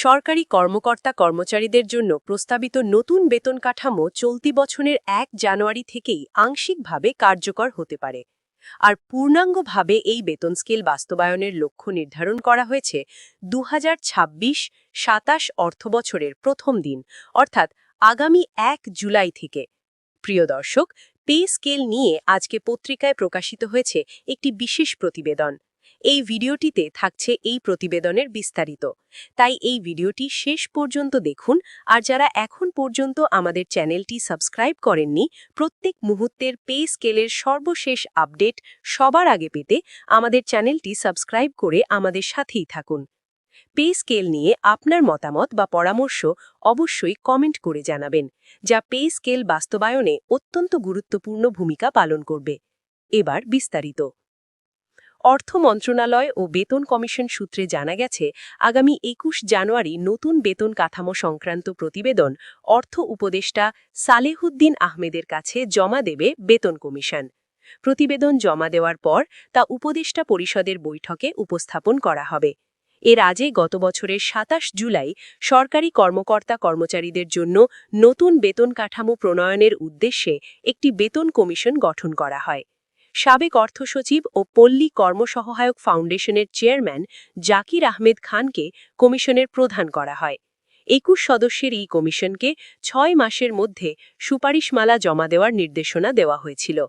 সরকারি কর্মকর্তা কর্মচারীদের জন্য প্রস্তাবিত নতুন বেতন কাঠামো চলতি বছরের এক জানুয়ারি থেকেই আংশিকভাবে কার্যকর হতে পারে। আর পূর্ণাঙ্গভাবে এই বেতন স্কেল বাস্তবায়নের লক্ষ্য নির্ধারণ করা হয়েছে দু হাজার ছাব্বিশ সাতাশ অর্থবছরের প্রথম দিন, অর্থাৎ আগামী এক জুলাই থেকে। প্রিয় দর্শক, পে স্কেল নিয়ে আজকে পত্রিকায় প্রকাশিত হয়েছে একটি বিশেষ প্রতিবেদন। এই ভিডিওটিতে থাকছে এই প্রতিবেদনের বিস্তারিত। তাই এই ভিডিওটি শেষ পর্যন্ত দেখুন, আর যারা এখন পর্যন্ত আমাদের চ্যানেলটি সাবস্ক্রাইব করেননি, প্রত্যেক মুহূর্তের পে স্কেলের সর্বশেষ আপডেট সবার আগে পেতে আমাদের চ্যানেলটি সাবস্ক্রাইব করে আমাদের সাথেই থাকুন। পে স্কেল নিয়ে আপনার মতামত বা পরামর্শ অবশ্যই কমেন্ট করে জানাবেন, যা পে স্কেল বাস্তবায়নে অত্যন্ত গুরুত্বপূর্ণ ভূমিকা পালন করবে। এবার বিস্তারিত। অর্থ মন্ত্রণালয় ও বেতন কমিশন সূত্রে জানা গেছে, আগামী একুশ জানুয়ারি নতুন বেতন কাঠামো সংক্রান্ত প্রতিবেদন অর্থ উপদেষ্টা সালেহুদ্দিন আহমেদের কাছে জমা দেবে বেতন কমিশন। প্রতিবেদন জমা দেওয়ার পর তা উপদেষ্টা পরিষদের বৈঠকে উপস্থাপন করা হবে। এর আগে গত বছরের সাতাশ জুলাই সরকারি কর্মকর্তা কর্মচারীদের জন্য নতুন বেতন কাঠামো প্রণয়নের উদ্দেশ্যে একটি বেতন কমিশন গঠন করা হয়। সাবেক অর্থসচিব ও পল্লী কর্মসহায়ক ফাউন্ডেশনের চেয়ারম্যান জাকির আহমেদ খানকে কমিশনের প্রধান করা হয়। একুশ সদস্যের এই কমিশনকে ছয় মাসের মধ্যে সুপারিশমালা জমা দেওয়ার নির্দেশনা দেওয়া হয়েছিল।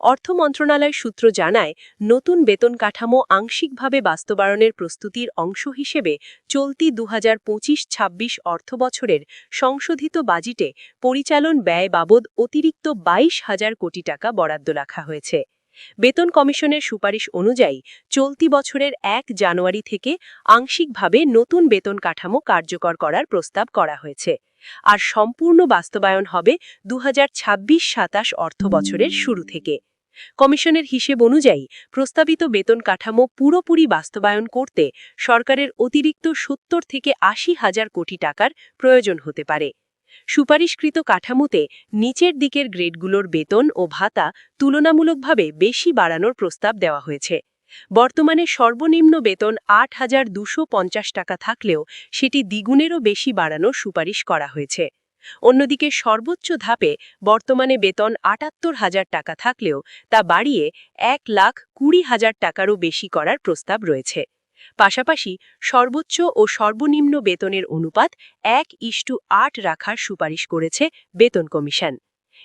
অর্থ মন্ত্রণালয় সূত্র জানায়, নতুন বেতন কাঠামো আংশিকভাবে বাস্তবায়নের প্রস্তুতির অংশ হিসেবে চলতি দু হাজার পঁচিশ ছাব্বিশ অর্থবছরের সংশোধিত বাজেটে পরিচালন ব্যয় বাবদ অতিরিক্ত বাইশ হাজার কোটি টাকা বরাদ্দ রাখা হয়েছে। বেতন কমিশনের সুপারিশ অনুযায়ী চলতি বছরের এক জানুয়ারি থেকে আংশিকভাবে নতুন বেতন কাঠামো কার্যকর করার প্রস্তাব করা হয়েছে। আর সম্পূর্ণ বাস্তবায়ন হবে দু হাজার ছাব্বিশ অর্থ বছরের শুরু থেকে। কমিশনের হিসেব অনুযায়ী প্রস্তাবিত বেতন কাঠামো পুরোপুরি বাস্তবায়ন করতে সরকারের অতিরিক্ত সত্তর থেকে আশি হাজার কোটি টাকার প্রয়োজন হতে পারে। সুপারিশকৃত কাঠামোতে নিচের দিকের গ্রেডগুলোর বেতন ও ভাতা তুলনামূলকভাবে বেশি বাড়ানোর প্রস্তাব দেওয়া হয়েছে। বর্তমানে সর্বনিম্ন বেতন আট হাজার টাকা থাকলেও সেটি দ্বিগুণেরও বেশি বাড়ানোর সুপারিশ করা হয়েছে। অন্যদিকে সর্বোচ্চ ধাপে বর্তমানে বেতন আটাত্তর হাজার টাকা থাকলেও তা বাড়িয়ে এক লাখ কুড়ি হাজার টাকারও বেশি করার প্রস্তাব রয়েছে। পাশাপাশি সর্বোচ্চ ও সর্বনিম্ন বেতনের অনুপাত এক ইস্টু আট রাখার সুপারিশ করেছে বেতন কমিশন।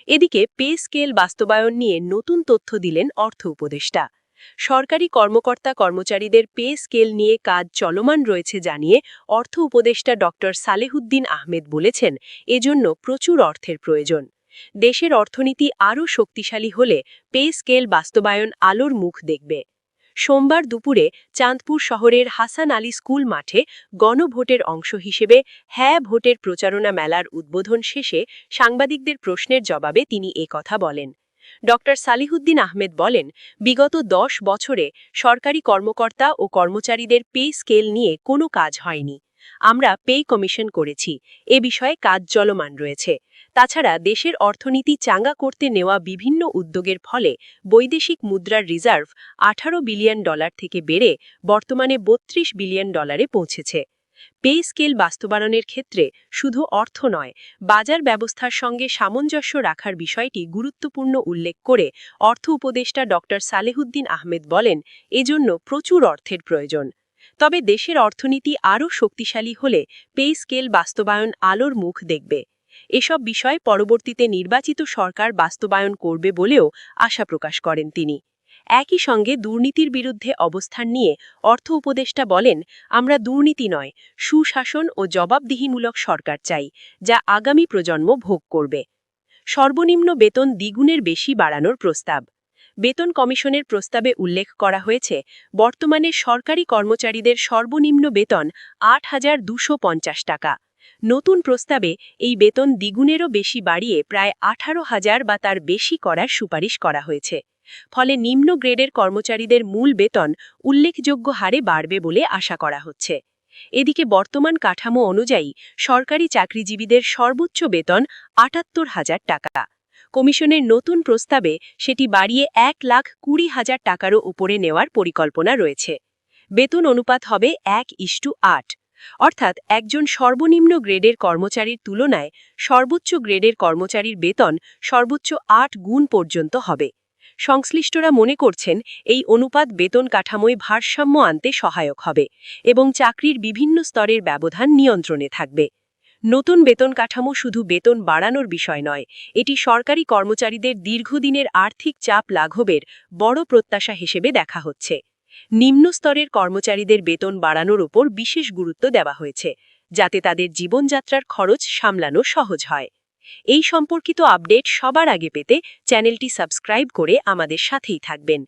এদিকে পে স্কেল বাস্তবায়ন নিয়ে নতুন তথ্য দিলেন অর্থ উপদেষ্টা। সরকারি কর্মকর্তা কর্মচারীদের পে স্কেল নিয়ে কাজ চলমান রয়েছে জানিয়ে অর্থ উপদেষ্টা ড. সালেহুদ্দিন আহমেদ বলেছেন, এজন্য প্রচুর অর্থের প্রয়োজন। দেশের অর্থনীতি আরও শক্তিশালী হলে পে স্কেল বাস্তবায়ন আলোর মুখ দেখবে। সোমবার দুপুরে চাঁদপুর শহরের হাসান আলী স্কুল মাঠে গণভোটের অংশ হিসেবে হ্যাঁ ভোটের প্রচারণা মেলার উদ্বোধন শেষে সাংবাদিকদের প্রশ্নের জবাবে তিনি কথা বলেন। ড. সালিহুদ্দিন আহমেদ বলেন, বিগত দশ বছরে সরকারি কর্মকর্তা ও কর্মচারীদের পে স্কেল নিয়ে কোনো কাজ হয়নি। আমরা পে কমিশন করেছি। এ বিষয়ে কাজ চলমান রয়েছে। তাছাড়া দেশের অর্থনীতি চাঙ্গা করতে নেওয়া বিভিন্ন উদ্যোগের ফলে বৈদেশিক মুদ্রার রিজার্ভ আঠারো বিলিয়ন ডলার থেকে বেড়ে বর্তমানে বত্রিশ বিলিয়ন ডলারে পৌঁছেছে। পে স্কেল বাস্তবায়নের ক্ষেত্রে শুধু অর্থ নয়, বাজার ব্যবস্থার সঙ্গে সামঞ্জস্য রাখার বিষয়টি গুরুত্বপূর্ণ উল্লেখ করে অর্থ উপদেষ্টা ড সালেহুদ্দিন আহমেদ বলেন, এজন্য প্রচুর অর্থের প্রয়োজন। তবে দেশের অর্থনীতি আরও শক্তিশালী হলে পে স্কেল বাস্তবায়ন আলোর মুখ দেখবে। এসব বিষয় পরবর্তীতে নির্বাচিত সরকার বাস্তবায়ন করবে বলেও আশা প্রকাশ করেন তিনি। একই সঙ্গে দুর্নীতির বিরুদ্ধে অবস্থান নিয়ে অর্থ উপদেষ্টা বলেন, আমরা দুর্নীতি নয়, সুশাসন ও জবাবদিহিমূলক সরকার চাই, যা আগামী প্রজন্ম ভোগ করবে। সর্বনিম্ন বেতন দ্বিগুণের বেশি বাড়ানোর প্রস্তাব। বেতন কমিশনের প্রস্তাবে উল্লেখ করা হয়েছে, বর্তমানে সরকারি কর্মচারীদের সর্বনিম্ন বেতন আট হাজার টাকা। নতুন প্রস্তাবে এই বেতন দ্বিগুণেরও বেশি বাড়িয়ে প্রায় আঠারো হাজার বা তার বেশি করার সুপারিশ করা হয়েছে। ফলে নিম্ন গ্রেডের কর্মচারীদের মূল বেতন উল্লেখযোগ্য হারে বাড়বে বলে আশা করা হচ্ছে। এদিকে বর্তমান কাঠামো অনুযায়ী সরকারি চাকরিজীবীদের সর্বোচ্চ বেতন আটাত্তর হাজার টাকা। কমিশনের নতুন প্রস্তাবে সেটি বাড়িয়ে এক লাখ কুড়ি হাজার টাকারও উপরে নেওয়ার পরিকল্পনা রয়েছে। বেতন অনুপাত হবে এক ইস্টু আট। অর্থাৎ একজন সর্বনিম্ন গ্রেডের কর্মচারীর তুলনায় সর্বোচ্চ গ্রেডের কর্মচারীর বেতন সর্বোচ্চ আট গুণ পর্যন্ত হবে। সংশ্লিষ্টরা মনে করছেন এই অনুপাত বেতন কাঠামোয় ভারসাম্য আনতে সহায়ক হবে এবং চাকরির বিভিন্ন স্তরের ব্যবধান নিয়ন্ত্রণে থাকবে। নতুন বেতন কাঠামো শুধু বেতন বাড়ানোর বিষয় নয়, এটি সরকারি কর্মচারীদের দীর্ঘদিনের আর্থিক চাপ লাঘবের বড় প্রত্যাশা হিসেবে দেখা হচ্ছে। নিম্ন স্তরের কর্মচারীদের বেতন বাড়ানোর উপর বিশেষ গুরুত্ব দেওয়া হয়েছে, যাতে তাদের জীবনযাত্রার খরচ সামলানো সহজ হয়। এই সম্পর্কিত আপডেট সবার আগে পেতে চ্যানেলটি সাবস্ক্রাইব করে আমাদের সাথেই থাকবেন।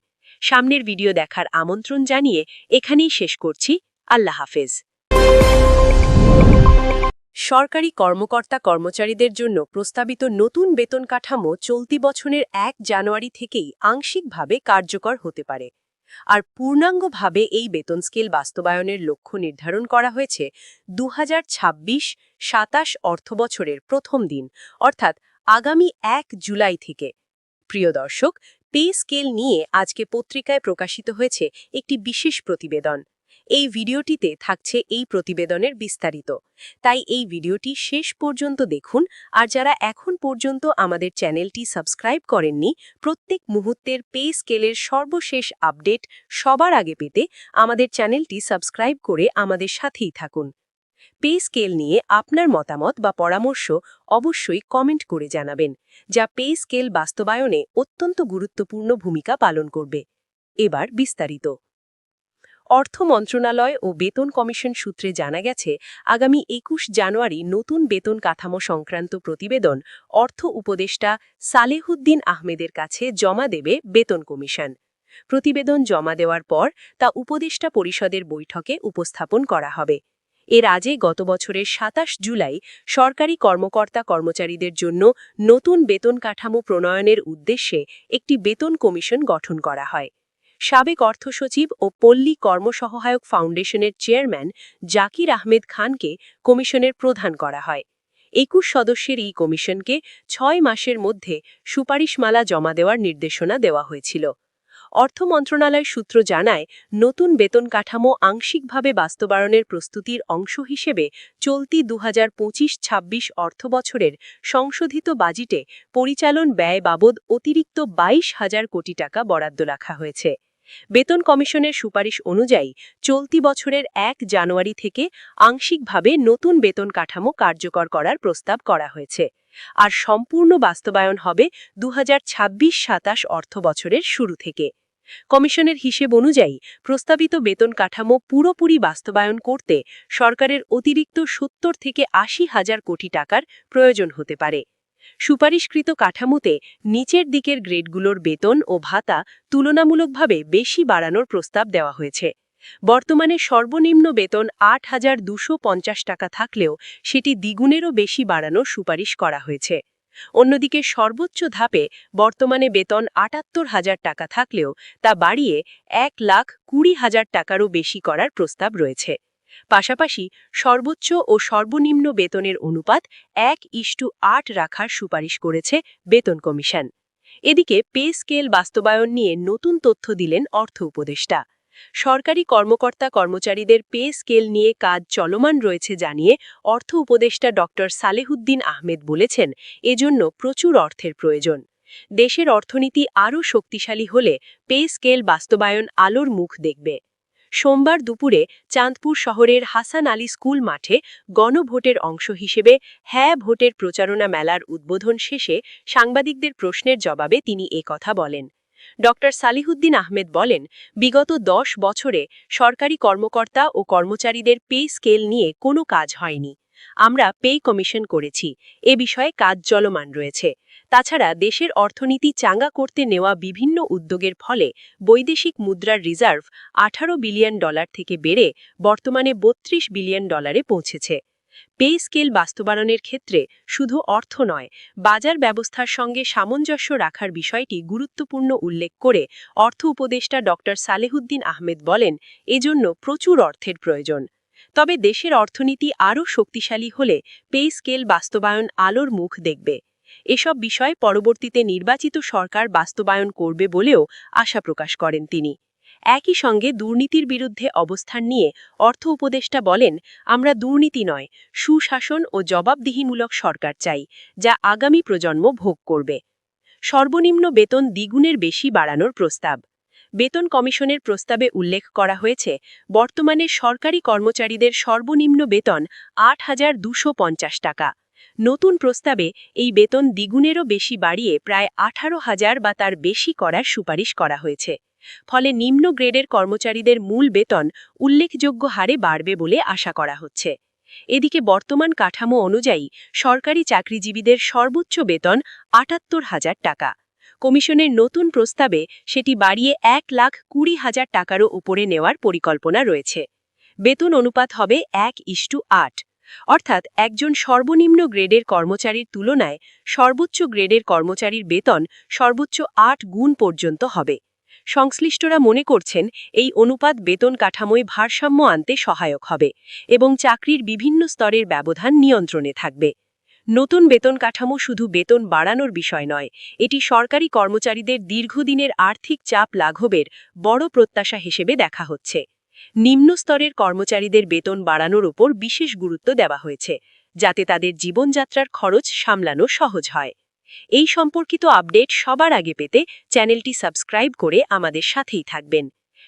সামনের ভিডিও দেখার আমন্ত্রণ জানিয়ে এখানেই শেষ করছি। আল্লাহ হাফেজ। সরকারি কর্মকর্তা কর্মচারীদের জন্য প্রস্তাবিত নতুন বেতন কাঠামো চলতি বছরের এক জানুয়ারি থেকেই আংশিকভাবে কার্যকর হতে পারে। আর পূর্ণাঙ্গভাবে এই বেতন স্কেল বাস্তবায়নের লক্ষ্য নির্ধারণ করা হয়েছে দু হাজার ছাব্বিশ সাতাশ অর্থবছরের প্রথম দিন, অর্থাৎ আগামী এক জুলাই থেকে। প্রিয় দর্শক, পে স্কেল নিয়ে আজকে পত্রিকায় প্রকাশিত হয়েছে একটি বিশেষ প্রতিবেদন। এই ভিডিওটিতে থাকছে এই প্রতিবেদনের বিস্তারিত। তাই এই ভিডিওটি শেষ পর্যন্ত দেখুন আর যারা এখন পর্যন্ত আমাদের চ্যানেলটি সাবস্ক্রাইব করেননি, প্রত্যেক মুহূর্তের পে স্কেলের সর্বশেষ আপডেট সবার আগে পেতে আমাদের চ্যানেলটি সাবস্ক্রাইব করে আমাদের সাথেই থাকুন। পে স্কেল নিয়ে আপনার মতামত বা পরামর্শ অবশ্যই কমেন্ট করে জানাবেন, যা পে স্কেল বাস্তবায়নে অত্যন্ত গুরুত্বপূর্ণ ভূমিকা পালন করবে। এবার বিস্তারিত। অর্থ মন্ত্রণালয় ও বেতন কমিশন সূত্রে জানা গেছে, আগামী একুশ জানুয়ারি নতুন বেতন কাঠামো সংক্রান্ত প্রতিবেদন অর্থ উপদেষ্টা সালেহুদ্দিন আহমেদের কাছে জমা দেবে বেতন কমিশন। প্রতিবেদন জমা দেওয়ার পর তা উপদেষ্টা পরিষদের বৈঠকে উপস্থাপন করা হবে। এর আগে গত বছরের সাতাশ জুলাই সরকারি কর্মকর্তা কর্মচারীদের জন্য নতুন বেতন কাঠামো প্রণয়নের উদ্দেশ্যে একটি বেতন কমিশন গঠন করা হয়। সাবেক অর্থসচিব ও পল্লী কর্মসহায়ক ফাউন্ডেশনের চেয়ারম্যান জাকির আহমেদ খানকে কমিশনের প্রধান করা হয়। একুশ সদস্যের এই কমিশনকে ছয় মাসের মধ্যে সুপারিশমালা জমা দেওয়ার নির্দেশনা দেওয়া হয়েছিল। অর্থ মন্ত্রণালয় সূত্র জানায়, নতুন বেতন কাঠামো আংশিকভাবে বাস্তবায়নের প্রস্তুতির অংশ হিসেবে চলতি দু হাজার পঁচিশ ছাব্বিশ অর্থবছরের সংশোধিত বাজেটে পরিচালন ব্যয় বাবদ অতিরিক্ত বাইশ হাজার কোটি টাকা বরাদ্দ রাখা হয়েছে। বেতন কমিশনের সুপারিশ অনুযায়ী চলতি বছরের এক জানুয়ারি থেকে আংশিকভাবে নতুন বেতন কাঠামো কার্যকর করার প্রস্তাব করা হয়েছে। আর সম্পূর্ণ বাস্তবায়ন হবে দু হাজার ছাব্বিশ সাতাশ অর্থ বছরের শুরু থেকে। কমিশনের হিসেব অনুযায়ী প্রস্তাবিত বেতন কাঠামো পুরোপুরি বাস্তবায়ন করতে সরকারের অতিরিক্ত সত্তর থেকে আশি হাজার কোটি টাকার প্রয়োজন হতে পারে। সুপারিশকৃত কাঠামোতে নিচের দিকের গ্রেডগুলোর বেতন ও ভাতা তুলনামূলকভাবে বেশি বাড়ানোর প্রস্তাব দেওয়া হয়েছে। বর্তমানে সর্বনিম্ন বেতন আট হাজার টাকা থাকলেও সেটি দ্বিগুণেরও বেশি বাড়ানোর সুপারিশ করা হয়েছে। অন্যদিকে সর্বোচ্চ ধাপে বর্তমানে বেতন আটাত্তর হাজার টাকা থাকলেও তা বাড়িয়ে এক লাখ কুড়ি হাজার টাকারও বেশি করার প্রস্তাব রয়েছে। পাশাপাশি সর্বোচ্চ ও সর্বনিম্ন বেতনের অনুপাত এক ইস্টু আট রাখার সুপারিশ করেছে বেতন কমিশন। এদিকে পে স্কেল বাস্তবায়ন নিয়ে নতুন তথ্য দিলেন অর্থ উপদেষ্টা। সরকারি কর্মকর্তা কর্মচারীদের পে স্কেল নিয়ে কাজ চলমান রয়েছে জানিয়ে অর্থ উপদেষ্টা ড. সালেহুদ্দিন আহমেদ বলেছেন, এজন্য প্রচুর অর্থের প্রয়োজন। দেশের অর্থনীতি আরও শক্তিশালী হলে পে স্কেল বাস্তবায়ন আলোর মুখ দেখবে। সোমবার দুপুরে চাঁদপুর শহরের হাসান আলী স্কুল মাঠে গণভোটের অংশ হিসেবে হ্যাঁ ভোটের প্রচারণা মেলার উদ্বোধন শেষে সাংবাদিকদের প্রশ্নের জবাবে তিনি এ কথা বলেন। ড. সালিহুদ্দিন আহমেদ বলেন, বিগত দশ বছরে সরকারি কর্মকর্তা ও কর্মচারীদের পে স্কেল নিয়ে কোনো কাজ হয়নি। আমরা পে কমিশন করেছি। এ বিষয়ে কাজ চলমান রয়েছে। তাছাড়া দেশের অর্থনীতি চাঙ্গা করতে নেওয়া বিভিন্ন উদ্যোগের ফলে বৈদেশিক মুদ্রার রিজার্ভ আঠারো বিলিয়ন ডলার থেকে বেড়ে বর্তমানে বত্রিশ বিলিয়ন ডলারে পৌঁছেছে। পে স্কেল বাস্তবায়নের ক্ষেত্রে শুধু অর্থ নয়, বাজার ব্যবস্থার সঙ্গে সামঞ্জস্য রাখার বিষয়টি গুরুত্বপূর্ণ উল্লেখ করে অর্থ উপদেষ্টা ড সালেহুদ্দিন আহমেদ বলেন, এজন্য প্রচুর অর্থের প্রয়োজন। তবে দেশের অর্থনীতি আরও শক্তিশালী হলে পে স্কেল বাস্তবায়ন আলোর মুখ দেখবে। এসব বিষয় পরবর্তীতে নির্বাচিত সরকার বাস্তবায়ন করবে বলেও আশা প্রকাশ করেন তিনি। একই সঙ্গে দুর্নীতির বিরুদ্ধে অবস্থান নিয়ে অর্থ উপদেষ্টা বলেন, আমরা দুর্নীতি নয়, সুশাসন ও জবাবদিহিমূলক সরকার চাই, যা আগামী প্রজন্ম ভোগ করবে। সর্বনিম্ন বেতন দ্বিগুণের বেশি বাড়ানোর প্রস্তাব। বেতন কমিশনের প্রস্তাবে উল্লেখ করা হয়েছে, বর্তমানে সরকারি কর্মচারীদের সর্বনিম্ন বেতন আট হাজার টাকা। নতুন প্রস্তাবে এই বেতন দ্বিগুণেরও বেশি বাড়িয়ে প্রায় আঠারো হাজার বা তার বেশি করার সুপারিশ করা হয়েছে। ফলে নিম্ন গ্রেডের কর্মচারীদের মূল বেতন উল্লেখযোগ্য হারে বাড়বে বলে আশা করা হচ্ছে। এদিকে বর্তমান কাঠামো অনুযায়ী সরকারি চাকরিজীবীদের সর্বোচ্চ বেতন আটাত্তর হাজার টাকা। কমিশনের নতুন প্রস্তাবে সেটি বাড়িয়ে এক লাখ কুড়ি হাজার টাকারও উপরে নেওয়ার পরিকল্পনা রয়েছে। বেতন অনুপাত হবে এক ইস্টু আট। অর্থাৎ একজন সর্বনিম্ন গ্রেডের কর্মচারীর তুলনায় সর্বোচ্চ গ্রেডের কর্মচারীর বেতন সর্বোচ্চ আট গুণ পর্যন্ত হবে। সংশ্লিষ্টরা মনে করছেন এই অনুপাত বেতন কাঠামোয় ভারসাম্য আনতে সহায়ক হবে এবং চাকরির বিভিন্ন স্তরের ব্যবধান নিয়ন্ত্রণে থাকবে। নতুন বেতন কাঠামো শুধু বেতন বাড়ানোর বিষয় নয়, এটি সরকারি কর্মচারীদের দীর্ঘদিনের আর্থিক চাপ লাঘবের বড় প্রত্যাশা হিসেবে দেখা হচ্ছে। নিম্ন স্তরের কর্মচারীদের বেতন বাড়ানোর উপর বিশেষ গুরুত্ব দেওয়া হয়েছে, যাতে তাদের জীবনযাত্রার খরচ সামলানো সহজ হয়। এই সম্পর্কিত আপডেট সবার আগে পেতে চ্যানেলটি সাবস্ক্রাইব করে আমাদের সাথেই থাকবেন।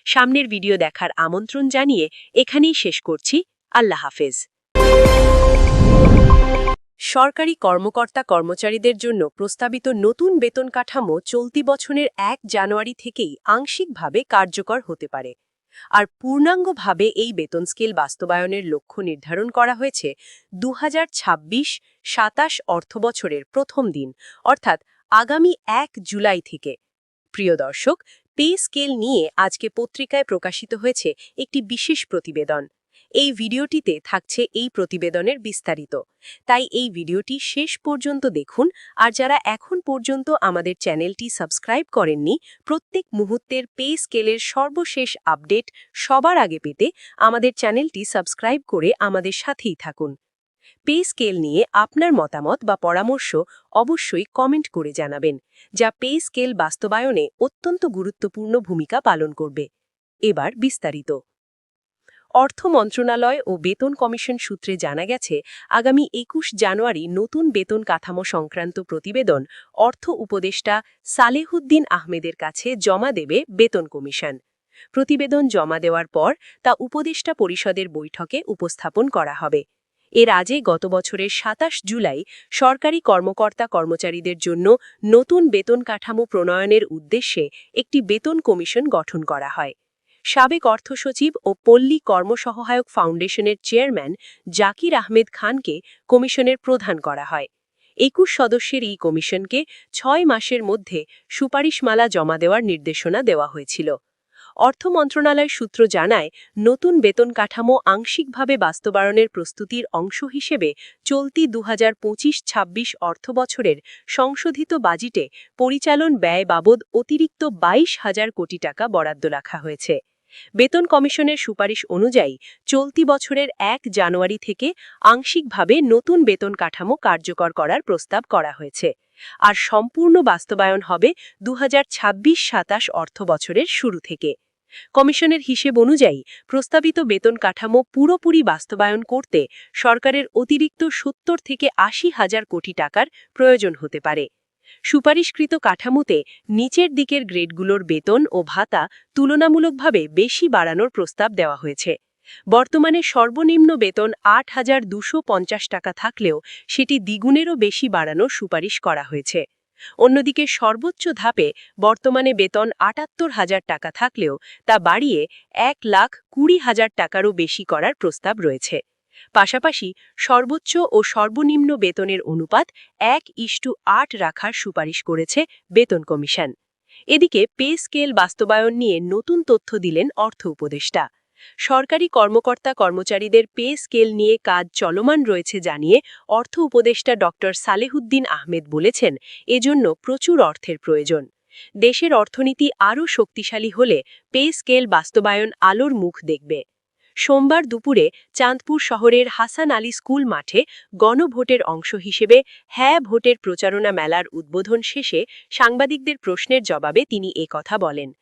সামনের ভিডিও দেখার আমন্ত্রণ জানিয়ে এখানেই শেষ করছি। আল্লাহ হাফেজ। সরকারি কর্মকর্তা কর্মচারীদের জন্য প্রস্তাবিত নতুন বেতন কাঠামো চলতি বছরের এক জানুয়ারি থেকেই আংশিকভাবে কার্যকর হতে পারে। আর পূর্ণাঙ্গভাবে এই বেতন স্কেল বাস্তবায়নের লক্ষ্য নির্ধারণ করা হয়েছে দু হাজার ছাব্বিশ সাতাশ অর্থবছরের প্রথম দিন, অর্থাৎ আগামী এক জুলাই থেকে। প্রিয় দর্শক, পে স্কেল নিয়ে আজকে পত্রিকায় প্রকাশিত হয়েছে একটি বিশেষ প্রতিবেদন। এই ভিডিওটিতে থাকছে এই প্রতিবেদনের বিস্তারিত। তাই এই ভিডিওটি শেষ পর্যন্ত দেখুন আর যারা এখন পর্যন্ত আমাদের চ্যানেলটি সাবস্ক্রাইব করেননি, প্রত্যেক মুহূর্তের পে স্কেলের সর্বশেষ আপডেট সবার আগে পেতে আমাদের চ্যানেলটি সাবস্ক্রাইব করে আমাদের সাথেই থাকুন। পে স্কেল নিয়ে আপনার মতামত বা পরামর্শ অবশ্যই কমেন্ট করে জানাবেন, যা পে স্কেল বাস্তবায়নে অত্যন্ত গুরুত্বপূর্ণ ভূমিকা পালন করবে। এবার বিস্তারিত। অর্থ মন্ত্রণালয় ও বেতন কমিশন সূত্রে জানা গেছে, আগামী একুশ জানুয়ারি নতুন বেতন কাঠামো সংক্রান্ত প্রতিবেদন অর্থ উপদেষ্টা সালেহুদ্দিন আহমেদের কাছে জমা দেবে বেতন কমিশন। প্রতিবেদন জমা দেওয়ার পর তা উপদেষ্টা পরিষদের বৈঠকে উপস্থাপন করা হবে। এর আগে গত বছরের সাতাশ জুলাই সরকারি কর্মকর্তা কর্মচারীদের জন্য নতুন বেতন কাঠামো প্রণয়নের উদ্দেশ্যে একটি বেতন কমিশন গঠন করা হয়। সাবেক অর্থসচিব ও পল্লী কর্মসহায়ক ফাউন্ডেশনের চেয়ারম্যান জাকির আহমেদ খানকে কমিশনের প্রধান করা হয়। একুশ সদস্যের এই কমিশনকে ছয় মাসের মধ্যে সুপারিশমালা জমা দেওয়ার নির্দেশনা দেওয়া হয়েছিল। অর্থ মন্ত্রণালয় সূত্র জানায়, নতুন বেতন কাঠামো আংশিকভাবে বাস্তবায়নের প্রস্তুতির অংশ হিসেবে চলতি দু হাজার পঁচিশ ছাব্বিশ অর্থবছরের সংশোধিত বাজেটে পরিচালন ব্যয় বাবদ অতিরিক্ত বাইশ হাজার কোটি টাকা বরাদ্দ রাখা হয়েছে। বেতন কমিশনের সুপারিশ অনুযায়ী চলতি বছরের এক জানুয়ারি থেকে আংশিকভাবে নতুন বেতন কাঠামো কার্যকর করার প্রস্তাব করা হয়েছে। আর সম্পূর্ণ বাস্তবায়ন হবে দু হাজার ছাব্বিশ সাতাশ অর্থ বছরের শুরু থেকে। কমিশনের হিসেব অনুযায়ী প্রস্তাবিত বেতন কাঠামো পুরোপুরি বাস্তবায়ন করতে সরকারের অতিরিক্ত সত্তর থেকে আশি হাজার কোটি টাকার প্রয়োজন হতে পারে। সুপারিশকৃত কাঠামোতে নিচের দিকের গ্রেডগুলোর বেতন ও ভাতা তুলনামূলকভাবে বেশি বাড়ানোর প্রস্তাব দেওয়া হয়েছে। বর্তমানে সর্বনিম্ন বেতন আট হাজার টাকা থাকলেও সেটি দ্বিগুণেরও বেশি বাড়ানোর সুপারিশ করা হয়েছে। অন্যদিকে সর্বোচ্চ ধাপে বর্তমানে বেতন আটাত্তর হাজার টাকা থাকলেও তা বাড়িয়ে এক লাখ কুড়ি হাজার টাকারও বেশি করার প্রস্তাব রয়েছে। পাশাপাশি সর্বোচ্চ ও সর্বনিম্ন বেতনের অনুপাত এক ইস্টু আট রাখার সুপারিশ করেছে বেতন কমিশন। এদিকে পে স্কেল বাস্তবায়ন নিয়ে নতুন তথ্য দিলেন অর্থ উপদেষ্টা। সরকারি কর্মকর্তা কর্মচারীদের পে স্কেল নিয়ে কাজ চলমান রয়েছে জানিয়ে অর্থ উপদেষ্টা ড সালেহুদ্দিন আহমেদ বলেছেন, এজন্য প্রচুর অর্থের প্রয়োজন। দেশের অর্থনীতি আরও শক্তিশালী হলে পে স্কেল বাস্তবায়ন আলোর মুখ দেখবে। সোমবার দুপুরে চাঁদপুর শহরের হাসান আলী স্কুল মাঠে গণভোটের অংশ হিসেবে হ্যাঁ ভোটের প্রচারণা মেলার উদ্বোধন শেষে সাংবাদিকদের প্রশ্নের জবাবে তিনি কথা বলেন।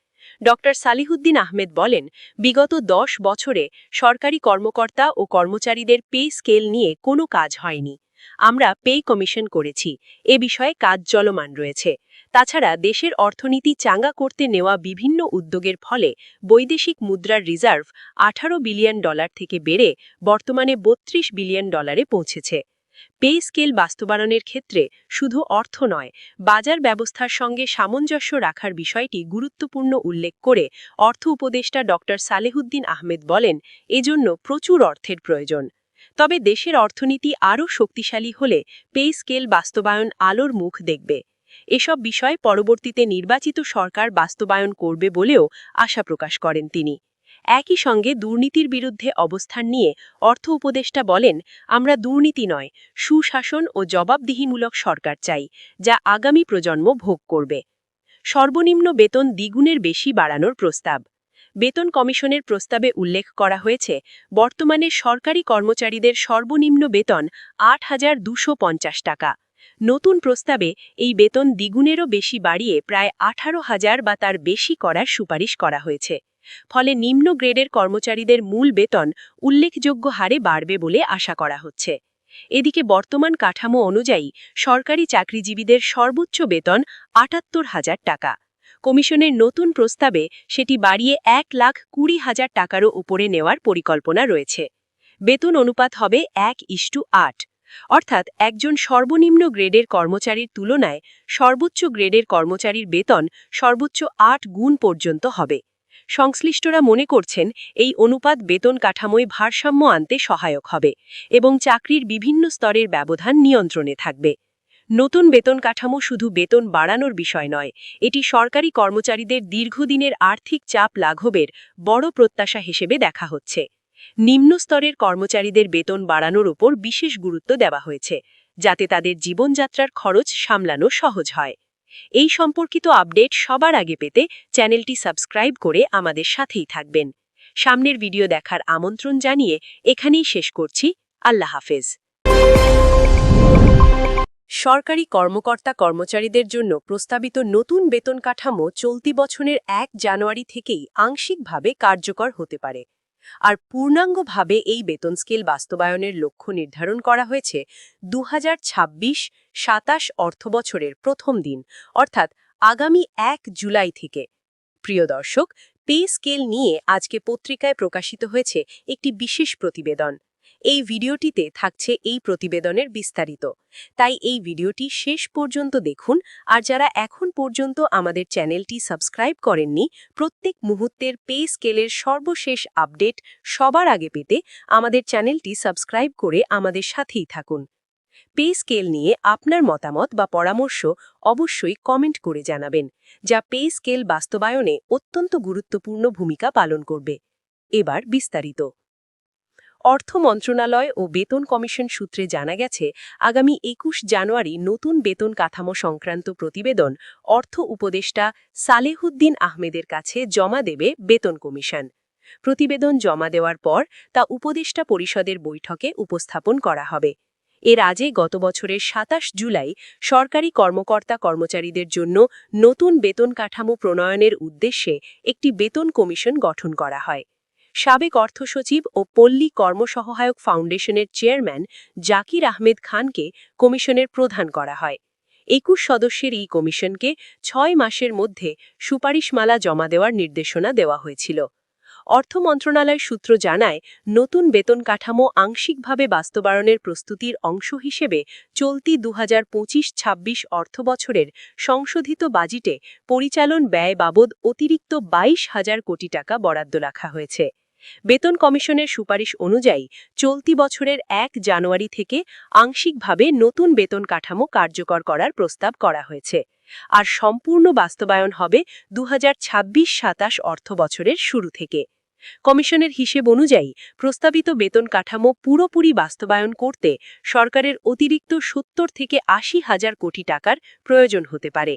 ড. সালিহুদ্দিন আহমেদ বলেন, বিগত দশ বছরে সরকারি কর্মকর্তা ও কর্মচারীদের পে স্কেল নিয়ে কোনো কাজ হয়নি। আমরা পে কমিশন করেছি। এ বিষয়ে কাজ চলমান রয়েছে। তাছাড়া দেশের অর্থনীতি চাঙ্গা করতে নেওয়া বিভিন্ন উদ্যোগের ফলে বৈদেশিক মুদ্রার রিজার্ভ আঠারো বিলিয়ন ডলার থেকে বেড়ে বর্তমানে বত্রিশ বিলিয়ন ডলারে পৌঁছেছে। পে স্কেল বাস্তবায়নের ক্ষেত্রে শুধু অর্থ নয়, বাজার ব্যবস্থার সঙ্গে সামঞ্জস্য রাখার বিষয়টি গুরুত্বপূর্ণ উল্লেখ করে অর্থ উপদেষ্টা ড সালেহুদ্দিন আহমেদ বলেন, এজন্য প্রচুর অর্থের প্রয়োজন। তবে দেশের অর্থনীতি আরও শক্তিশালী হলে পে স্কেল বাস্তবায়ন আলোর মুখ দেখবে। এসব বিষয় পরবর্তীতে নির্বাচিত সরকার বাস্তবায়ন করবে বলেও আশা প্রকাশ করেন তিনি। একই সঙ্গে দুর্নীতির বিরুদ্ধে অবস্থান নিয়ে অর্থ উপদেষ্টা বলেন, আমরা দুর্নীতি নয়, সুশাসন ও জবাবদিহিমূলক সরকার চাই, যা আগামী প্রজন্ম ভোগ করবে। সর্বনিম্ন বেতন দ্বিগুণের বেশি বাড়ানোর প্রস্তাব। বেতন কমিশনের প্রস্তাবে উল্লেখ করা হয়েছে, বর্তমানে সরকারি কর্মচারীদের সর্বনিম্ন বেতন আট হাজার টাকা। নতুন প্রস্তাবে এই বেতন দ্বিগুণেরও বেশি বাড়িয়ে প্রায় আঠারো হাজার বা তার বেশি করার সুপারিশ করা হয়েছে। ফলে নিম্ন গ্রেডের কর্মচারীদের মূল বেতন উল্লেখযোগ্য হারে বাড়বে বলে আশা করা হচ্ছে। এদিকে বর্তমান কাঠামো অনুযায়ী সরকারি চাকরিজীবীদের সর্বোচ্চ বেতন আটাত্তর হাজার টাকা। কমিশনের নতুন প্রস্তাবে সেটি বাড়িয়ে এক লাখ কুড়ি হাজার টাকারও উপরে নেওয়ার পরিকল্পনা রয়েছে। বেতন অনুপাত হবে এক ইস্টু আট। অর্থাৎ একজন সর্বনিম্ন গ্রেডের কর্মচারীর তুলনায় সর্বোচ্চ গ্রেডের কর্মচারীর বেতন সর্বোচ্চ আট গুণ পর্যন্ত হবে। সংশ্লিষ্টরা মনে করছেন এই অনুপাত বেতন কাঠামোয় ভারসাম্য আনতে সহায়ক হবে এবং চাকরির বিভিন্ন স্তরের ব্যবধান নিয়ন্ত্রণে থাকবে। নতুন বেতন কাঠামো শুধু বেতন বাড়ানোর বিষয় নয়, এটি সরকারি কর্মচারীদের দীর্ঘদিনের আর্থিক চাপ লাঘবের বড় প্রত্যাশা হিসেবে দেখা হচ্ছে। নিম্ন স্তরের কর্মচারীদের বেতন বাড়ানোর উপর বিশেষ গুরুত্ব দেওয়া হয়েছে, যাতে তাদের জীবনযাত্রার খরচ সামলানো সহজ হয়। এই সম্পর্কিত আপডেট সবার আগে পেতে চ্যানেলটি সাবস্ক্রাইব করে আমাদের সাথেই থাকবেন। সামনের ভিডিও দেখার আমন্ত্রণ জানিয়ে এখানেই শেষ করছি। আল্লাহ হাফেজ। সরকারি কর্মকর্তা কর্মচারীদের জন্য প্রস্তাবিত নতুন বেতন কাঠামো চলতি বছরের এক জানুয়ারি থেকেই আংশিকভাবে কার্যকর হতে পারে। আর পূর্ণাঙ্গভাবে এই বেতন স্কেল বাস্তবায়নের লক্ষ্য নির্ধারণ করা হয়েছে দু হাজার ছাব্বিশ সাতাশ অর্থবছরের প্রথম দিন, অর্থাৎ আগামী এক জুলাই থেকে। প্রিয় দর্শক, পে স্কেল নিয়ে আজকে পত্রিকায় প্রকাশিত হয়েছে একটি বিশেষ প্রতিবেদন। এই ভিডিওটিতে থাকছে এই প্রতিবেদনের বিস্তারিত। তাই এই ভিডিওটি শেষ পর্যন্ত দেখুন, আর যারা এখন পর্যন্ত আমাদের চ্যানেলটি সাবস্ক্রাইব করেননি, প্রত্যেক মুহূর্তের পে স্কেলের সর্বশেষ আপডেট সবার আগে পেতে আমাদের চ্যানেলটি সাবস্ক্রাইব করে আমাদের সাথেই থাকুন। পে স্কেল নিয়ে আপনার মতামত বা পরামর্শ অবশ্যই কমেন্ট করে জানাবেন, যা পে স্কেল বাস্তবায়নে অত্যন্ত গুরুত্বপূর্ণ ভূমিকা পালন করবে। এবার বিস্তারিত। অর্থ মন্ত্রণালয় ও বেতন কমিশন সূত্রে জানা গেছে, আগামী একুশ জানুয়ারি নতুন বেতন কাঠামো সংক্রান্ত প্রতিবেদন অর্থ উপদেষ্টা সালেহুদ্দিন আহমেদের কাছে জমা দেবে বেতন কমিশন। প্রতিবেদন জমা দেওয়ার পর তা উপদেষ্টা পরিষদের বৈঠকে উপস্থাপন করা হবে। এর আগে গত বছরের সাতাশ জুলাই সরকারি কর্মকর্তা কর্মচারীদের জন্য নতুন বেতন কাঠামো প্রণয়নের উদ্দেশ্যে একটি বেতন কমিশন গঠন করা হয়। সাবেক অর্থসচিব ও পল্লী কর্মসহায়ক ফাউন্ডেশনের চেয়ারম্যান জাকির আহমেদ খানকে কমিশনের প্রধান করা হয়। একুশ সদস্যের এই কমিশনকে ছয় মাসের মধ্যে সুপারিশমালা জমা দেওয়ার নির্দেশনা দেওয়া হয়েছিল। অর্থ মন্ত্রণালয় সূত্র জানায়, নতুন বেতন কাঠামো আংশিকভাবে বাস্তবায়নের প্রস্তুতির অংশ হিসেবে চলতি দু হাজার পঁচিশ ছাব্বিশ অর্থবছরের সংশোধিত বাজেটে পরিচালন ব্যয় বাবদ অতিরিক্ত বাইশ হাজার কোটি টাকা বরাদ্দ রাখা হয়েছে। বেতন কমিশনের সুপারিশ অনুযায়ী চলতি বছরের এক জানুয়ারি থেকে আংশিকভাবে নতুন বেতন কাঠামো কার্যকর করার প্রস্তাব করা হয়েছে। আর সম্পূর্ণ বাস্তবায়ন হবে দু হাজার ছাব্বিশ অর্থ বছরের শুরু থেকে। কমিশনের হিসেব অনুযায়ী প্রস্তাবিত বেতন কাঠামো পুরোপুরি বাস্তবায়ন করতে সরকারের অতিরিক্ত সত্তর থেকে আশি হাজার কোটি টাকার প্রয়োজন হতে পারে।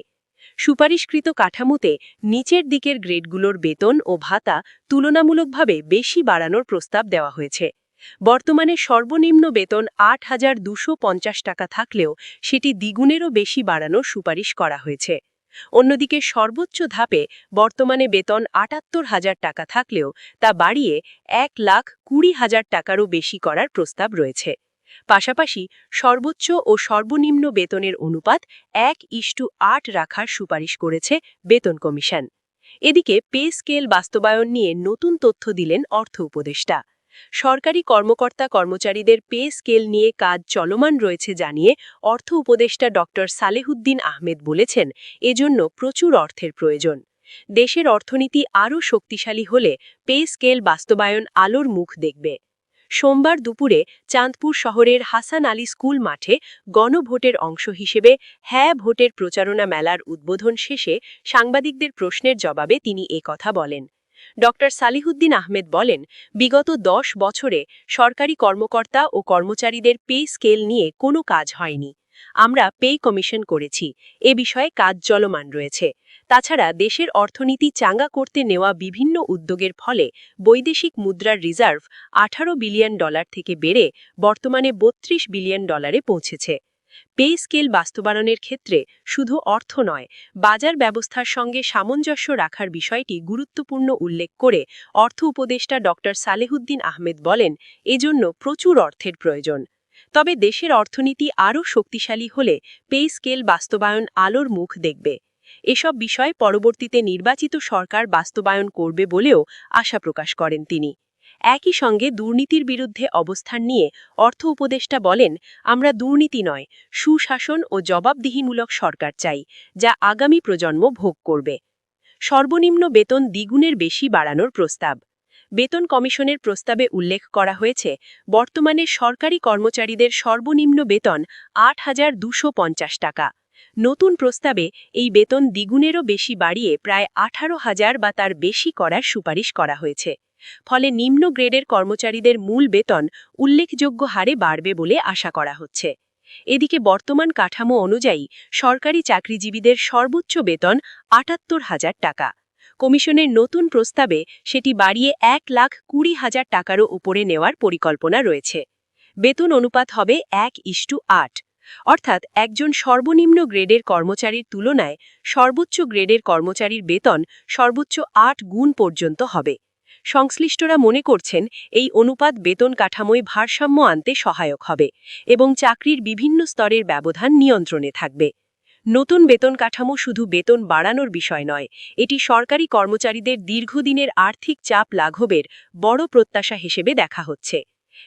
সুপারিশকৃত কাঠামোতে নিচের দিকের গ্রেডগুলোর বেতন ও ভাতা তুলনামূলকভাবে বেশি বাড়ানোর প্রস্তাব দেওয়া হয়েছে। বর্তমানে সর্বনিম্ন বেতন আট টাকা থাকলেও সেটি দ্বিগুণেরও বেশি বাড়ানোর সুপারিশ করা হয়েছে। অন্যদিকে সর্বোচ্চ ধাপে বর্তমানে বেতন আটাত্তর হাজার টাকা থাকলেও তা বাড়িয়ে এক লাখ কুড়ি হাজার টাকারও বেশি করার প্রস্তাব রয়েছে। পাশাপাশি সর্বোচ্চ ও সর্বনিম্ন বেতনের অনুপাত এক ইস্টু আট রাখার সুপারিশ করেছে বেতন কমিশন। এদিকে পে স্কেল বাস্তবায়ন নিয়ে নতুন তথ্য দিলেন অর্থ উপদেষ্টা। সরকারি কর্মকর্তা কর্মচারীদের পে স্কেল নিয়ে কাজ চলমান রয়েছে জানিয়ে অর্থ উপদেষ্টা ড. সালেহুদ্দিন আহমেদ বলেছেন, এজন্য প্রচুর অর্থের প্রয়োজন। দেশের অর্থনীতি আরও শক্তিশালী হলে পে স্কেল বাস্তবায়ন আলোর মুখ দেখবে। সোমবার দুপুরে চাঁদপুর শহরের হাসান আলী স্কুল মাঠে গণভোটের অংশ হিসেবে হ্যাঁ ভোটের প্রচারণা মেলার উদ্বোধন শেষে সাংবাদিকদের প্রশ্নের জবাবে তিনি কথা বলেন। ড. সালিহুদ্দিন আহমেদ বলেন, বিগত দশ বছরে সরকারি কর্মকর্তা ও কর্মচারীদের পে স্কেল নিয়ে কোনো কাজ হয়নি। আমরা পে কমিশন করেছি। এ বিষয়ে কাজ চলমান রয়েছে। তাছাড়া দেশের অর্থনীতি চাঙ্গা করতে নেওয়া বিভিন্ন উদ্যোগের ফলে বৈদেশিক মুদ্রার রিজার্ভ আঠারো বিলিয়ন ডলার থেকে বেড়ে বর্তমানে বত্রিশ বিলিয়ন ডলারে পৌঁছেছে। পে স্কেল বাস্তবায়নের ক্ষেত্রে শুধু অর্থ নয়, বাজার ব্যবস্থার সঙ্গে সামঞ্জস্য রাখার বিষয়টি গুরুত্বপূর্ণ উল্লেখ করে অর্থ উপদেষ্টা ড সালেহুদ্দিন আহমেদ বলেন, এজন্য প্রচুর অর্থের প্রয়োজন। তবে দেশের অর্থনীতি আরও শক্তিশালী হলে পে স্কেল বাস্তবায়ন আলোর মুখ দেখবে। এসব বিষয় পরবর্তীতে নির্বাচিত সরকার বাস্তবায়ন করবে বলেও আশা প্রকাশ করেন তিনি। একই সঙ্গে দুর্নীতির বিরুদ্ধে অবস্থান নিয়ে অর্থ উপদেষ্টা বলেন, আমরা দুর্নীতি নয়, সুশাসন ও জবাবদিহিমূলক সরকার চাই, যা আগামী প্রজন্ম ভোগ করবে। সর্বনিম্ন বেতন দ্বিগুণের বেশি বাড়ানোর প্রস্তাব। বেতন কমিশনের প্রস্তাবে উল্লেখ করা হয়েছে, বর্তমানে সরকারি কর্মচারীদের সর্বনিম্ন বেতন আট হাজার টাকা। নতুন প্রস্তাবে এই বেতন দ্বিগুণেরও বেশি বাড়িয়ে প্রায় আঠারো হাজার বা তার বেশি করার সুপারিশ করা হয়েছে। ফলে নিম্ন গ্রেডের কর্মচারীদের মূল বেতন উল্লেখযোগ্য হারে বাড়বে বলে আশা করা হচ্ছে। এদিকে বর্তমান কাঠামো অনুযায়ী সরকারি চাকরিজীবীদের সর্বোচ্চ বেতন আটাত্তর হাজার টাকা। কমিশনের নতুন প্রস্তাবে সেটি বাড়িয়ে এক লাখ কুড়ি হাজার টাকারও উপরে নেওয়ার পরিকল্পনা রয়েছে। বেতন অনুপাত হবে এক ইস্টু আট। অর্থাৎ একজন সর্বনিম্ন গ্রেডের কর্মচারীর তুলনায় সর্বোচ্চ গ্রেডের কর্মচারীর বেতন সর্বোচ্চ আট গুণ পর্যন্ত হবে। সংশ্লিষ্টরা মনে করছেন এই অনুপাত বেতন কাঠামোয় ভারসাম্য আনতে সহায়ক হবে এবং চাকরির বিভিন্ন স্তরের ব্যবধান নিয়ন্ত্রণে থাকবে। নতুন বেতন কাঠামো শুধু বেতন বাড়ানোর বিষয় নয়, এটি সরকারি কর্মচারীদের দীর্ঘদিনের আর্থিক চাপ লাঘবের বড় প্রত্যাশা হিসেবে দেখা হচ্ছে।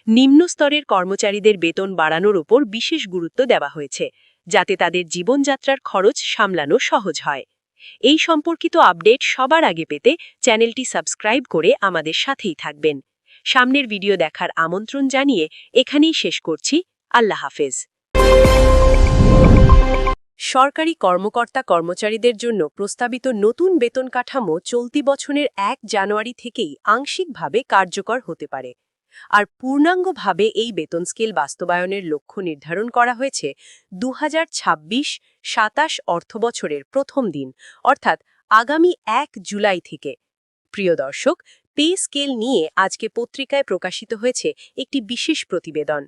নিম্ন স্তরের কর্মচারীদের বেতন বাড়ানোর উপর বিশেষ গুরুত্ব দেওয়া হয়েছে, যাতে তাদের জীবনযাত্রার খরচ সামলানো সহজ হয়। এই সম্পর্কিত আপডেট সবার আগে পেতে চ্যানেলটি সাবস্ক্রাইব করে আমাদের সাথেই থাকবেন। সামনের ভিডিও দেখার আমন্ত্রণ জানিয়ে এখানেই শেষ করছি, আল্লাহ হাফেজ। সরকারি কর্মকর্তা কর্মচারীদের জন্য প্রস্তাবিত নতুন বেতন কাঠামো চলতি বছরের এক জানুয়ারি থেকেই আংশিকভাবে কার্যকর হতে পারে। আর পূর্ণাঙ্গভাবে এই বেতন স্কেল বাস্তবায়নের লক্ষ্য নির্ধারণ করা হয়েছে দু হাজার ছাব্বিশ সাতাশ অর্থবছরের প্রথম দিন, অর্থাৎ আগামী এক জুলাই থেকে। প্রিয় দর্শক, পে স্কেল নিয়ে আজকে পত্রিকায় প্রকাশিত হয়েছে একটি বিশেষ প্রতিবেদন।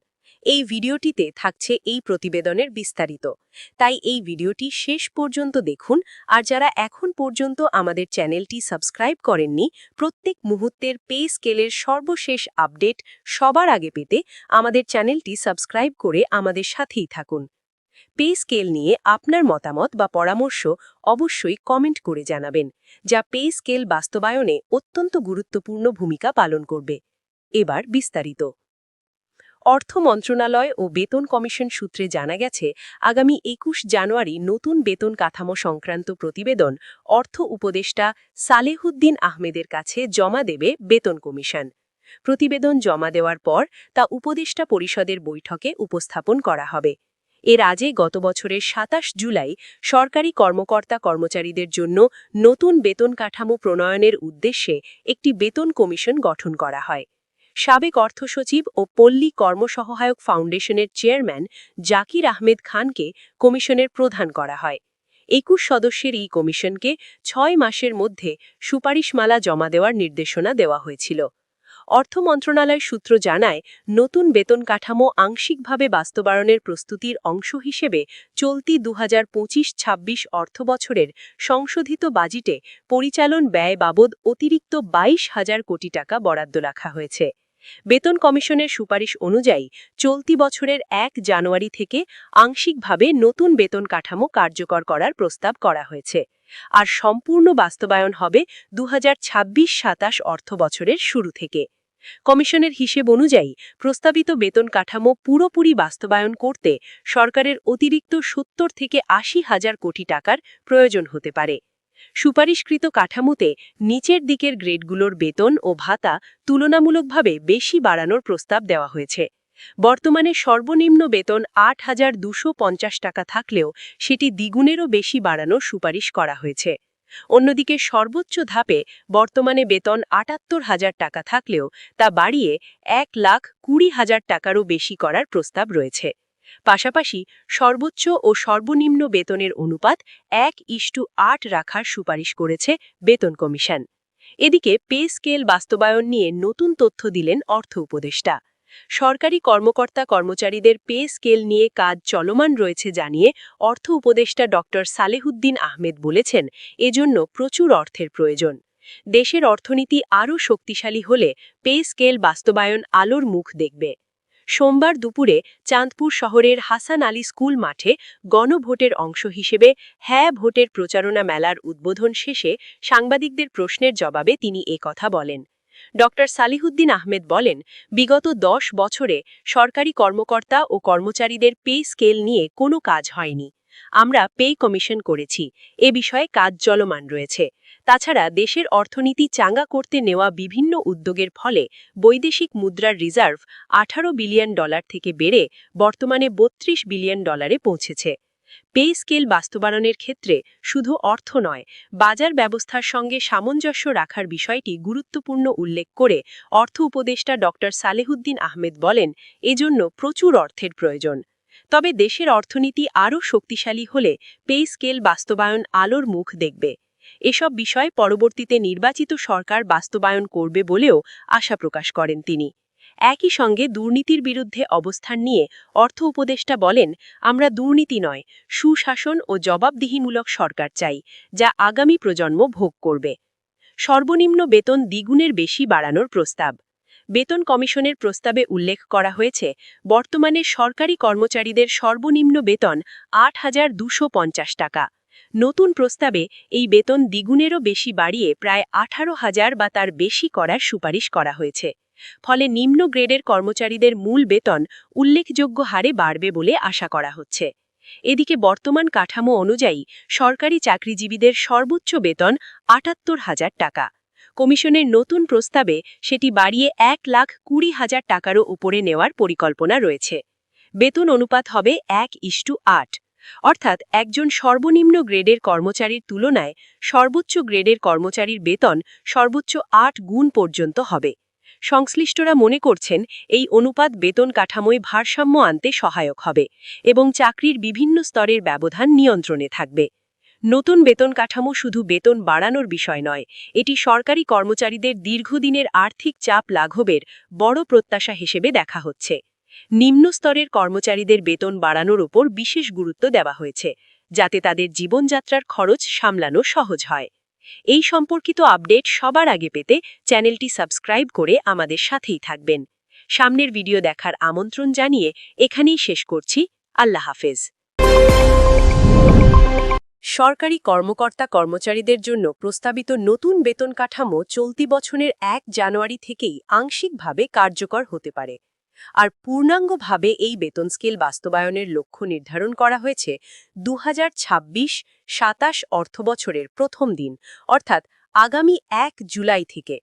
এই ভিডিওটিতে থাকছে এই প্রতিবেদনের বিস্তারিত। তাই এই ভিডিওটি শেষ পর্যন্ত দেখুন, আর যারা এখন পর্যন্ত আমাদের চ্যানেলটি সাবস্ক্রাইব করেননি, প্রত্যেক মুহূর্তের পে স্কেলের সর্বশেষ আপডেট সবার আগে পেতে আমাদের চ্যানেলটি সাবস্ক্রাইব করে আমাদের সাথেই থাকুন। পে স্কেল নিয়ে আপনার মতামত বা পরামর্শ অবশ্যই কমেন্ট করে জানাবেন, যা পে স্কেল বাস্তবায়নে অত্যন্ত গুরুত্বপূর্ণ ভূমিকা পালন করবে। এবার বিস্তারিত। অর্থ মন্ত্রণালয় ও বেতন কমিশন সূত্রে জানা গেছে, আগামী একুশ জানুয়ারি নতুন বেতন কাঠামো সংক্রান্ত প্রতিবেদন অর্থ উপদেষ্টা সালেহুদ্দিন আহমেদের কাছে জমা দেবে বেতন কমিশন। প্রতিবেদন জমা দেওয়ার পর তা উপদেষ্টা পরিষদের বৈঠকে উপস্থাপন করা হবে। এর আগে গত বছরের সাতাশ জুলাই সরকারি কর্মকর্তা কর্মচারীদের জন্য নতুন বেতন কাঠামো প্রণয়নের উদ্দেশ্যে একটি বেতন কমিশন গঠন করা হয়। সাবেক অর্থসচিব ও পল্লী কর্মসহায়ক ফাউন্ডেশনের চেয়ারম্যান জাকির আহমেদ খানকে কমিশনের প্রধান করা হয়। একুশ সদস্যের এই কমিশনকে ছয় মাসের মধ্যে সুপারিশমালা জমা দেওয়ার নির্দেশনা দেওয়া হয়েছিল। অর্থ মন্ত্রণালয় সূত্র জানায়, নতুন বেতন কাঠামো আংশিকভাবে বাস্তবায়নের প্রস্তুতির অংশ হিসেবে চলতি দু হাজার পঁচিশ ছাব্বিশ অর্থবছরের সংশোধিত বাজেটে পরিচালন ব্যয় বাবদ অতিরিক্ত বাইশ হাজার কোটি টাকা বরাদ্দ রাখা হয়েছে। বেতন কমিশনের সুপারিশ অনুযায়ী চলতি বছরের এক জানুয়ারি থেকে আংশিকভাবে নতুন বেতন কাঠামো কার্যকর করার প্রস্তাব করা হয়েছে। আর সম্পূর্ণ বাস্তবায়ন হবে দু হাজার ছাব্বিশ অর্থ বছরের শুরু থেকে। কমিশনের হিসেব অনুযায়ী প্রস্তাবিত বেতন কাঠামো পুরোপুরি বাস্তবায়ন করতে সরকারের অতিরিক্ত সত্তর থেকে আশি হাজার কোটি টাকার প্রয়োজন হতে পারে। সুপারিশকৃত কাঠামোতে নিচের দিকের গ্রেডগুলোর বেতন ও ভাতা তুলনামূলকভাবে বেশি বাড়ানোর প্রস্তাব দেওয়া হয়েছে। বর্তমানে সর্বনিম্ন বেতন আট হাজার টাকা থাকলেও সেটি দ্বিগুণেরও বেশি বাড়ানোর সুপারিশ করা হয়েছে। অন্যদিকে সর্বোচ্চ ধাপে বর্তমানে বেতন আটাত্তর হাজার টাকা থাকলেও তা বাড়িয়ে এক লাখ কুড়ি হাজার টাকারও বেশি করার প্রস্তাব রয়েছে। পাশাপাশি সর্বোচ্চ ও সর্বনিম্ন বেতনের অনুপাত এক ইস্টু আট রাখার সুপারিশ করেছে বেতন কমিশন। এদিকে পে স্কেল বাস্তবায়ন নিয়ে নতুন তথ্য দিলেন অর্থ উপদেষ্টা। সরকারি কর্মকর্তা কর্মচারীদের পে স্কেল নিয়ে কাজ চলমান রয়েছে জানিয়ে অর্থ উপদেষ্টা ড. সালেহুদ্দিন আহমেদ বলেছেন, এজন্য প্রচুর অর্থের প্রয়োজন। দেশের অর্থনীতি আরও শক্তিশালী হলে পে স্কেল বাস্তবায়ন আলোর মুখ দেখবে। সোমবার দুপুরে চাঁদপুর শহরের হাসান আলী স্কুল মাঠে গণভোটের অংশ হিসেবে হ্যাঁ ভোটের প্রচারণা মেলার উদ্বোধন শেষে সাংবাদিকদের প্রশ্নের জবাবে তিনি এ কথা বলেন। ড. সালিহুদ্দিন আহমেদ বলেন, বিগত দশ বছরে সরকারি কর্মকর্তা ও কর্মচারীদের পে স্কেল নিয়ে কোনো কাজ হয়নি। আমরা পে কমিশন করেছি। এ বিষয়ে কাজ চলমান রয়েছে। তাছাড়া দেশের অর্থনীতি চাঙ্গা করতে নেওয়া বিভিন্ন উদ্যোগের ফলে বৈদেশিক মুদ্রার রিজার্ভ আঠারো বিলিয়ন ডলার থেকে বেড়ে বর্তমানে বত্রিশ বিলিয়ন ডলারে পৌঁছেছে। পে স্কেল বাস্তবায়নের ক্ষেত্রে শুধু অর্থ নয়, বাজার ব্যবস্থার সঙ্গে সামঞ্জস্য রাখার বিষয়টি গুরুত্বপূর্ণ উল্লেখ করে অর্থ উপদেষ্টা ড সালেহুদ্দিন আহমেদ বলেন, এজন্য প্রচুর অর্থের প্রয়োজন। তবে দেশের অর্থনীতি আরও শক্তিশালী হলে পে স্কেল বাস্তবায়ন আলোর মুখ দেখবে। এসব বিষয় পরবর্তীতে নির্বাচিত সরকার বাস্তবায়ন করবে বলেও আশা প্রকাশ করেন তিনি। একই সঙ্গে দুর্নীতির বিরুদ্ধে অবস্থান নিয়ে অর্থ উপদেষ্টা বলেন, আমরা দুর্নীতি নয়, সুশাসন ও জবাবদিহিমূলক সরকার চাই, যা আগামী প্রজন্ম ভোগ করবে। সর্বনিম্ন বেতন দ্বিগুণের বেশি বাড়ানোর প্রস্তাব। বেতন কমিশনের প্রস্তাবে উল্লেখ করা হয়েছে, বর্তমানে সরকারি কর্মচারীদের সর্বনিম্ন বেতন আট হাজার টাকা। নতুন প্রস্তাবে এই বেতন দ্বিগুণেরও বেশি বাড়িয়ে প্রায় আঠারো হাজার বা তার বেশি করার সুপারিশ করা হয়েছে। ফলে নিম্ন গ্রেডের কর্মচারীদের মূল বেতন উল্লেখযোগ্য হারে বাড়বে বলে আশা করা হচ্ছে। এদিকে বর্তমান কাঠামো অনুযায়ী সরকারি চাকরিজীবীদের সর্বোচ্চ বেতন আটাত্তর হাজার টাকা। কমিশনের নতুন প্রস্তাবে সেটি বাড়িয়ে এক লাখ কুড়ি হাজার টাকারও উপরে নেওয়ার পরিকল্পনা রয়েছে। বেতন অনুপাত হবে এক ইস্টু আট। অর্থাৎ একজন সর্বনিম্ন গ্রেডের কর্মচারীর তুলনায় সর্বোচ্চ গ্রেডের কর্মচারীর বেতন সর্বোচ্চ আট গুণ পর্যন্ত হবে। সংশ্লিষ্টরা মনে করছেন এই অনুপাত বেতন কাঠামোয় ভারসাম্য আনতে সহায়ক হবে এবং চাকরির বিভিন্ন স্তরের ব্যবধান নিয়ন্ত্রণে থাকবে। নতুন বেতন কাঠামো শুধু বেতন বাড়ানোর বিষয় নয়, এটি সরকারি কর্মচারীদের দীর্ঘদিনের আর্থিক চাপ লাঘবের বড় প্রত্যাশা হিসেবে দেখা হচ্ছে। নিম্ন স্তরের কর্মচারীদের বেতন বাড়ানোর ওপর বিশেষ গুরুত্ব দেওয়া হয়েছে, যাতে তাদের জীবনযাত্রার খরচ সামলানো সহজ হয়। এই সম্পর্কিত আপডেট সবার আগে পেতে চ্যানেলটি সাবস্ক্রাইব করে আমাদের সাথেই থাকবেন। সামনের ভিডিও দেখার আমন্ত্রণ জানিয়ে এখানেই শেষ করছি, আল্লাহ হাফেজ। সরকারি কর্মকর্তা কর্মচারীদের জন্য প্রস্তাবিত নতুন বেতন কাঠামো চলতি বছরের এক জানুয়ারি থেকেই আংশিকভাবে কার্যকর হতে পারে। আর পূর্ণাঙ্গভাবে এই বেতন স্কেল বাস্তবায়নের লক্ষ্য নির্ধারণ করা হয়েছে দু হাজার ছাব্বিশ সাতাশ অর্থবছরের প্রথম দিন, অর্থাৎ আগামী এক জুলাই থেকে।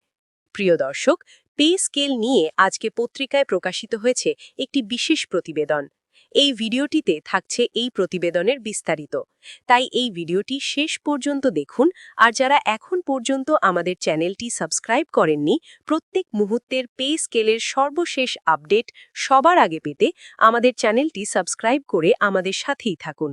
প্রিয় দর্শক, পে স্কেল নিয়ে আজকে পত্রিকায় প্রকাশিত হয়েছে একটি বিশেষ প্রতিবেদন। এই ভিডিওটিতে থাকছে এই প্রতিবেদনের বিস্তারিত। তাই এই ভিডিওটি শেষ পর্যন্ত দেখুন আর যারা এখন পর্যন্ত আমাদের চ্যানেলটি সাবস্ক্রাইব করেননি, প্রত্যেক মুহূর্তের পে স্কেলের সর্বশেষ আপডেট সবার আগে পেতে আমাদের চ্যানেলটি সাবস্ক্রাইব করে আমাদের সাথেই থাকুন।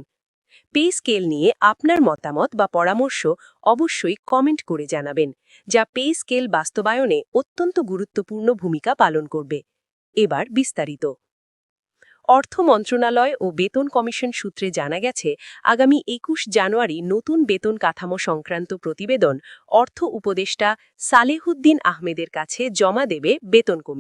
পে স্কেল নিয়ে আপনার মতামত বা পরামর্শ অবশ্যই কমেন্ট করে জানাবেন, যা পে স্কেল বাস্তবায়নে অত্যন্ত গুরুত্বপূর্ণ ভূমিকা পালন করবে। এবার বিস্তারিত। অর্থ মন্ত্রণালয় ও বেতন কমিশন সূত্রে জানা গেছে, আগামী একুশ জানুয়ারি নতুন বেতন কাঠামো সংক্রান্ত প্রতিবেদন অর্থ উপদেষ্টা সালেহুদ্দিন আহমেদের কাছে জমা দেবে বেতন কমিশন